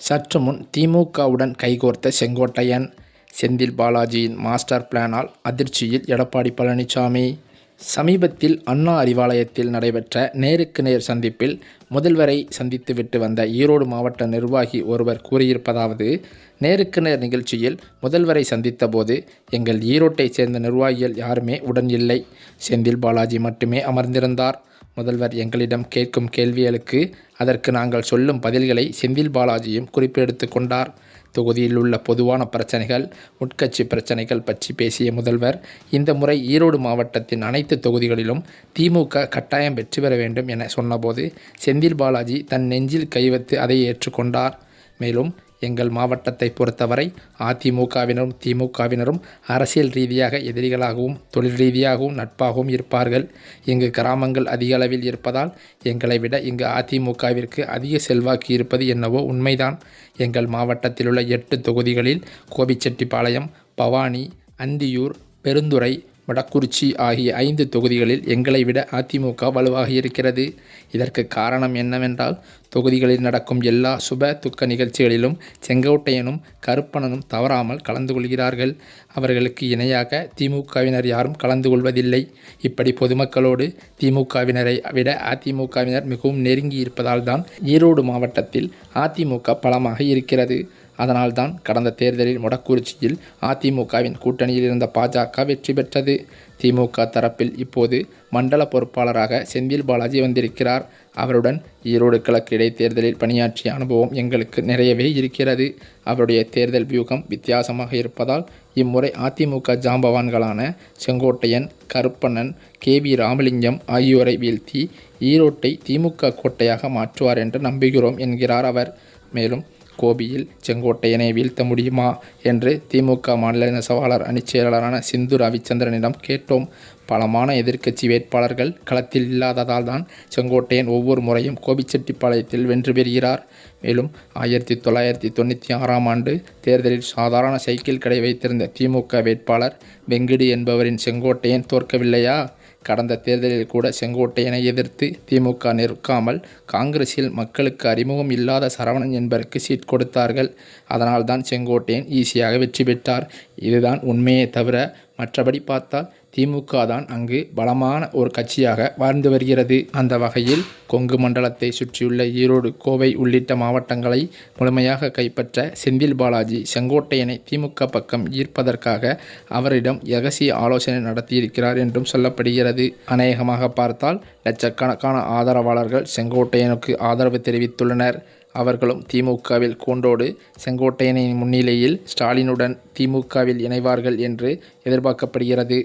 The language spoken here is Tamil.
சற்று முன் திமுகவுடன் கைகோர்த்த செங்கோட்டையன் செந்தில் பாலாஜியின் மாஸ்டர் பிளானால் அதிர்ச்சியில் எடப்பாடி பழனிசாமி சமீபத்தில் அண்ணா அறிவாலயத்தில் நடைபெற்ற நேருக்கு நேர் சந்திப்பில் முதல்வரை சந்தித்துவிட்டு வந்த ஈரோடு மாவட்ட நிர்வாகி ஒருவர் கூறியிருப்பதாவது நேருக்கு நேர் நிகழ்ச்சியில் முதல்வரை சந்தித்தபோது எங்கள் ஈரோட்டைச் சேர்ந்த நிர்வாகிகள் யாருமே உடன் இல்லை. செந்தில் பாலாஜி மட்டுமே அமர்ந்திருந்தார். முதல்வர் எங்களிடம் கேட்கும் கேள்விகளுக்கு அதற்கு நாங்கள் சொல்லும் பதில்களை செந்தில் பாலாஜியும் குறிப்பெடுத்து கொண்டார். தொகுதியில் உள்ள பொதுவான பிரச்சனைகள் உட்கட்சி பிரச்சனைகள் பற்றி பேசிய முதல்வர் இந்த முறை ஈரோடு மாவட்டத்தின் அனைத்து தொகுதிகளிலும் திமுக கட்டாயம் வெற்றி பெற வேண்டும் என சொன்னபோது செந்தில் பாலாஜி தன் நெஞ்சில் கைவத்து அதை ஏற்றுக்கொண்டார். மேலும் எங்கள் மாவட்டத்தை பொறுத்தவரை அதிமுகவினரும் திமுகவினரும் அரசியல் ரீதியாக எதிரிகளாகவும் தொழில் ரீதியாகவும் நட்பாகவும் இருப்பார்கள். இங்கு கிராமங்கள் அதிக அளவில் இருப்பதால் எங்களை விட இங்கு அதிமுகவிற்கு அதிக செல்வாக்கு இருப்பது என்னவோ உண்மைதான். எங்கள் மாவட்டத்தில் உள்ள எட்டு தொகுதிகளில் கோபிச்செட்டிப்பாளையம் பவானி அந்தியூர் பெருந்துறை வடக்குறிச்சி ஆகிய ஐந்து தொகுதிகளில் எங்களை விட அதிமுக வலுவாக இருக்கிறது. இதற்கு காரணம் என்னவென்றால் தொகுதிகளில் நடக்கும் எல்லா சுப துக்க நிகழ்ச்சிகளிலும் செங்கோட்டையனும் கருப்பணனும் தவறாமல் கலந்து கொள்கிறார்கள். அவர்களுக்கு இணையாக திமுகவினர் யாரும் கலந்து கொள்வதில்லை. இப்படி பொதுமக்களோடு திமுகவினரை விட அதிமுகவினர் மிகவும் நெருங்கி இருப்பதால் தான் ஈரோடு மாவட்டத்தில் அதிமுக பலமாக இருக்கிறது. அதனால்தான் கடந்த தேர்தலில் மொடக்குறிச்சியில் அதிமுகவின் கூட்டணியில் இருந்த பாஜக வெற்றி பெற்றது. திமுக தரப்பில் இப்போது மண்டல பொறுப்பாளராக செந்தில் பாலாஜி வந்திருக்கிறார். அவருடன் ஈரோடு கிழக்கு இடைத்தேர்தலில் பணியாற்றிய அனுபவம் எங்களுக்கு நிறையவே இருக்கிறது. அவருடைய தேர்தல் வியூகம் வித்தியாசமாக இருப்பதால் இம்முறை அதிமுக ஜாம்பவான்களான செங்கோட்டையன் கருப்பண்ணன் கே வி ராமலிங்கம் ஆகியோரை வீழ்த்தி ஈரோட்டை திமுக கோட்டையாக மாற்றுவார் என்று நம்புகிறோம் என்கிறார் அவர். மேலும் கோபியில் செங்கோட்டையனை வீழ்த்த முடியுமா என்று திமுக மாநில நெசவாளர் அணிச் செயலாளரான சிந்து ரவிச்சந்திரனிடம் கேட்டோம். பலமான எதிர்க்கட்சி வேட்பாளர்கள் களத்தில் இல்லாததால் தான் செங்கோட்டையன் ஒவ்வொரு முறையும் கோபிச்செட்டிப்பாளையத்தில் வென்று பெறுகிறார். மேலும் ஆயிரத்தி தொள்ளாயிரத்தி தொண்ணூற்றி ஆறாம் ஆண்டு தேர்தலில் சாதாரண சைக்கிள் கடை வைத்திருந்த திமுக வேட்பாளர் வெங்கடி என்பவரின் செங்கோட்டையன் தோற்கவில்லையா? கடந்த தேர்தலில் கூட செங்கோட்டையனை எதிர்த்து திமுக நிற்காமல் காங்கிரஸில் மக்களுக்கு அறிமுகம் இல்லாத சரவணன் என்பருக்கு சீட் கொடுத்தார்கள். அதனால்தான் செங்கோட்டையன் ஈஸியாக வெற்றி பெற்றார். இதுதான் உண்மையே தவிர மற்றபடி பார்த்தால் திமுக தான் அங்கு பலமான ஒரு கட்சியாக வாழ்ந்து வருகிறது. அந்த வகையில் கொங்கு மண்டலத்தை சுற்றியுள்ள ஈரோடு கோவை உள்ளிட்ட மாவட்டங்களை முழுமையாக கைப்பற்ற செந்தில் பாலாஜி செங்கோட்டையனை திமுக பக்கம் ஈர்ப்பதற்காக அவரிடம் ரகசிய ஆலோசனை நடத்தியிருக்கிறார் என்றும் சொல்லப்படுகிறது. அநேகமாக பார்த்தால் லட்சக்கணக்கான ஆதரவாளர்கள் செங்கோட்டையனுக்கு ஆதரவு தெரிவித்துள்ளனர். அவர்களும் திமுகவில் கூண்டோடு செங்கோட்டையனின் முன்னிலையில் ஸ்டாலினுடன் திமுகவில் இணைவார்கள் என்று எதிர்பார்க்கப்படுகிறது.